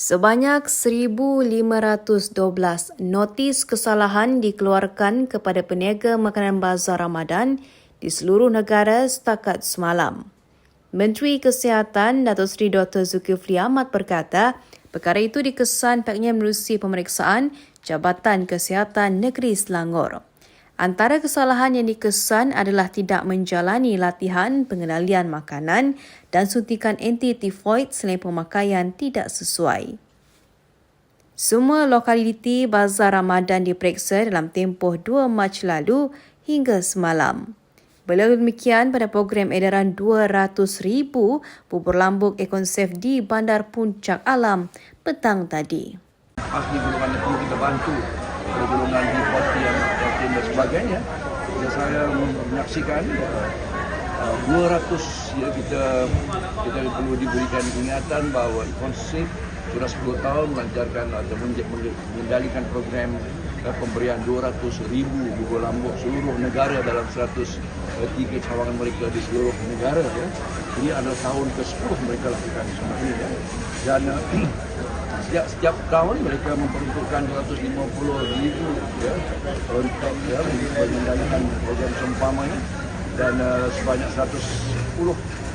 Sebanyak 1,512 notis kesalahan dikeluarkan kepada peniaga makanan bazar Ramadan di seluruh negara setakat semalam. Menteri Kesihatan Datuk Seri Dr. Zulkifli Ahmad berkata, perkara itu dikesan pihaknya menerusi pemeriksaan Jabatan Kesihatan Negeri Selangor. Antara kesalahan yang dikesan adalah tidak menjalani latihan pengendalian makanan dan suntikan anti-tifoid selain pemakaian tidak sesuai. Semua lokaliti Bazar Ramadan diperiksa dalam tempoh 2 Mac lalu hingga semalam. Beliau demikian pada program edaran 200,000 bubur lambuk Ekonsef di Bandar Puncak Alam petang tadi. pasti golongan itu kita bantu oleh golongan di parti yang yakin dan sebagainya dan saya menyaksikan uh, 200 ya kita kita perlu diberikan ingatan bahawa konsep sudah 10 tahun melancarkan atau mengendalikan program uh, pemberian 200 ribu bubur lambuk seluruh negara dalam 103 cawangan mereka di seluruh negara ya. Ini adalah tahun ke-10 mereka lakukan semua ini ya. Dan uh, setiap setiap tahun mereka memperuntukkan 250 ribu ya untuk ya mengendalikan program seumpamanya. Dan uh, sebanyak 110 penerima